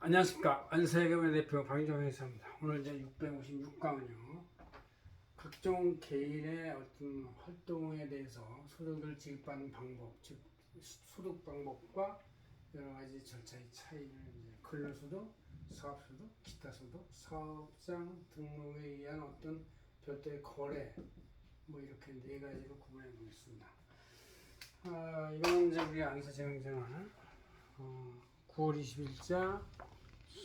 안녕하십니까 안세금의 대표 방정현 회사입니다. 오늘 이제 656강은요 각종 개인의 어떤 활동에 대해서 소득을 지급받는 방법, 즉 소득 방법과 여러 가지 절차의 차이를 이제 근로소득, 사업소득, 기타소득, 사업장 등록에 의한 어떤 별도의 거래 뭐 이렇게 네 가지로 구분해 보겠습니다. 아, 이거는 이제 우리 안사재경정을 어, 9월 20일자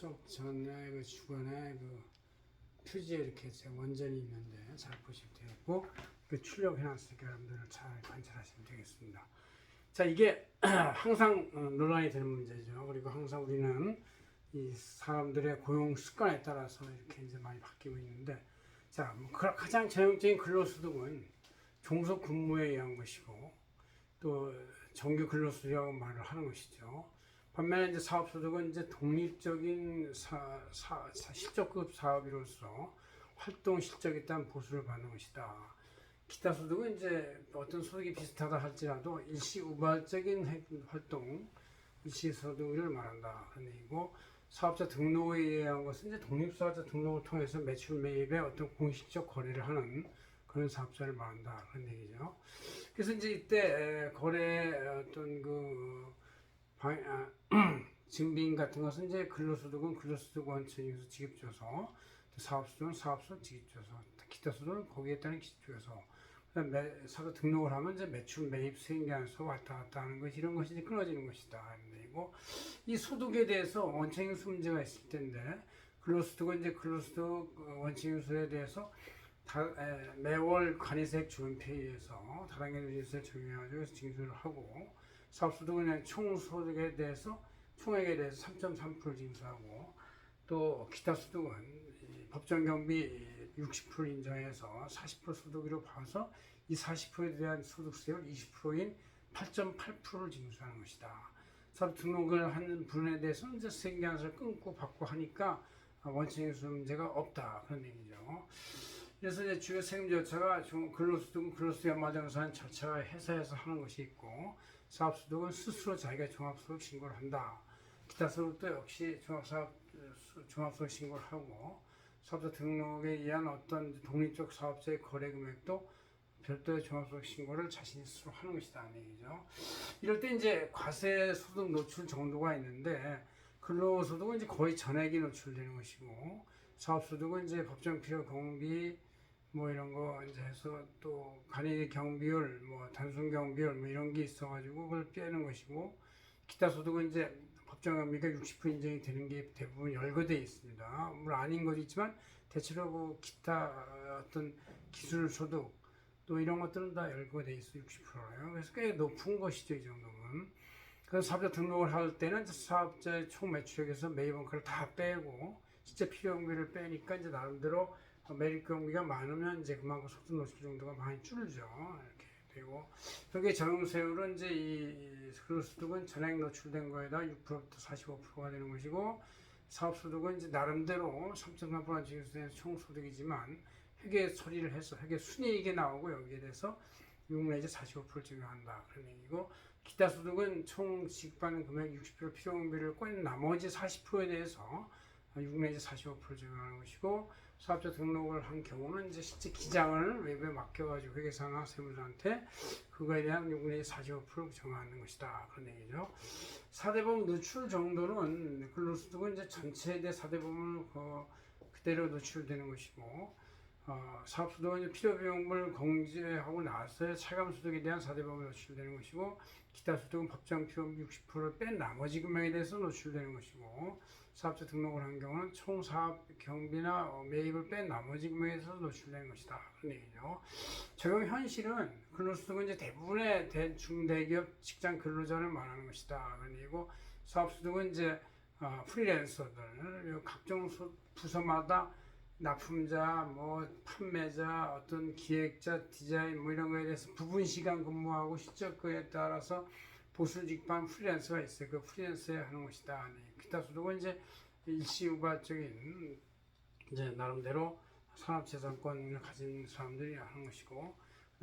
수업 전에 그 주간에 그 표지에 이렇게 제 원전이 있는데 잘 보시면 되겠고 그 출력해놨으니까 여러분들 잘 관찰하시면 되겠습니다. 자 이게 항상 어, 논란이 되는 문제죠. 그리고 항상 우리는 이 사람들의 고용 습관에 따라서 이렇게 이제 많이 바뀌고 있는데 자 뭐, 그- 가장 전형적인 근로소득은 종속 근무에 의한 것이고 또 정규 근로소득이라고 말을 하는 것이죠. 반면에 이제 사업소득은 이제 독립적인 사, 사, 사- 실적급 사업이로서 활동 실적에 따른 보수를 받는 것이다. 기타 소득은 이제 어떤 소득이 비슷하다 할지라도 일시 우발적인 행- 활동, 일시 소득을 말한다. 그런 얘기고 사업자 등록에 의한 것은 이제 독립사업자 등록을 통해서 매출 매입의 어떤 공식적 거래를 하는 그런 사업자를 말한다. 그런 얘기죠. 그래서 이제 이때 에, 거래 어떤 그 증빙 같은 것은 이제 근로소득은 근로소득 원천에서 지급줘서 또 사업소득은 사업소득 지급줘서 기타 소득은 거기에 따른 매, 사도 등록을 하면 이제 매출 매입 수행량에서 왔다 갔다 하는 것 이런 것이 이제 끊어지는 것이다. 그리고 이 소득에 대해서 원칙인수 문제가 있을 텐데 근로소득은 이제 근로소득 어, 원칙인수에 대해서 다, 에, 매월 관리세액 주문표에서 다당계 누진세를 적용해가지고 징수를 하고 사업소득은 총소득에 대해서 총액에 대해서 3.3% 징수하고 또 기타 소득은 이 법정 경비 60% 인정해서 40% 소득으로 봐서 이 40%에 대한 소득세율 20%인 8.8%를 징수하는 것이다. 사업 등록을 하는 분에 대해서는 이제 수행기한서를 끊고 받고 하니까 원칙인수 문제가 없다 그런 얘기죠. 그래서 이제 주요 세금 절차가 중- 근로소득은 근로소득 연마정산 절차가 회사에서 하는 것이 있고 사업소득은 스스로 자기가 종합소득 신고를 한다. 기타 소득도 역시 종합사업 종합소득 신고를 하고 사업자 등록에 의한 어떤 독립적 사업자의 거래 금액도 별도의 종합소득 신고를 자신이 스스로 하는 것이다 얘기죠. 이럴 때 이제 과세 소득 노출 정도가 있는데 근로소득은 이제 거의 전액이 노출되는 것이고 사업소득은 이제 법정 필요 경비 뭐 이런 거 이제 해서 또 간이 경비율 뭐 단순 경비율 뭐 이런 게 있어가지고 그걸 빼는 것이고 기타 소득은 이제 법정 경비가 60% 인정이 되는 게 대부분 열거돼 있습니다. 물론 아닌 것도 있지만 대체로 그 기타 어떤 기술 소득 또 이런 것들은 다 열거돼 있어 60%예요. 그래서 꽤 높은 것이죠 이 정도면. 그래서 사업자 등록을 할 때는 사업자의 총 매출액에서 매입 원가를 다 빼고 실제 필요 경비를 빼니까 이제 나름대로 매입 경비가 많으면 이제 그만큼 소득 노출 정도가 많이 줄죠. 이렇게 되고. 여기 적용세율은 이제 이 근로소득은 전액 노출된 거에다 6%부터 45%가 되는 것이고 사업소득은 이제 나름대로 3.3% 징수된 총소득이지만 회계 처리를 해서 회계 순이익이 나오고 여기에 대해서 6 내지 45%를 적용한다. 그런 얘기고. 기타 소득은 총 지급받는 금액 60% 필요경비를 뺀 나머지 40%에 대해서 6 내지 45%를 적용하는 것이고 사업자 등록을 한 경우는 이제 실제 기장을 외부에 맡겨가지고 회계사나 세무사한테 그거에 대한 6 내지 45%를 정하는 것이다 그런 얘기죠. 사대보험 노출 정도는 근로소득은 이제 전체에 대해 사대보험을 그 그대로 노출되는 것이고 어, 사업소득은 필요비용을 공제하고 나서 차감소득에 대한 사대보험이 노출되는 것이고 기타 소득은 법정 필요비 60%를 뺀 나머지 금액에 대해서 노출되는 것이고 사업자 등록을 한 경우는 총 사업 경비나 어, 매입을 뺀 나머지 금액에서 노출되는 것이다 그런 얘기죠. 적용 현실은 근로소득은 이제 대부분의 대, 중대기업 직장 근로자를 말하는 것이다 얘기고 사업소득은 이제 어, 프리랜서들 각종 소- 부서마다 납품자, 뭐 판매자, 어떤 기획자, 디자인 뭐 이런 거에 대해서 부분 시간 근무하고 실적 그에 따라서 보수 직방 프리랜서가 있어요. 그 프리랜서에 하는 것이다. 네. 기타 소득은 이제 일시우발적인 이제 나름대로 산업재산권을 가진 사람들이 하는 것이고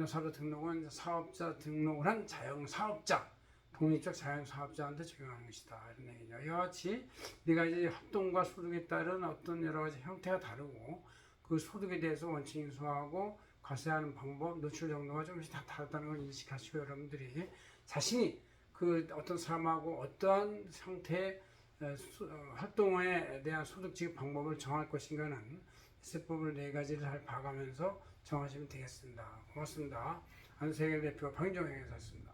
사업자 등록은 사업자 등록을 한 자영 사업자 독립적 자영사업자한테 적용하는 것이다 이런 얘기죠. 이와 같이 네가 이제 활동과 소득에 따른 어떤 여러 가지 형태가 다르고 그 소득에 대해서 원칙 인수하고 과세하는 방법, 노출 정도가 조금씩 다 다르다는 걸 인식하시고 여러분들이 자신이 그 어떤 사람하고 어떠한 수- 어, 활동에 대한 소득 지급 방법을 정할 것인가는 세법을 네 가지를 잘 봐가면서 정하시면 되겠습니다. 고맙습니다. 안세계 대표 박인정 행사였습니다.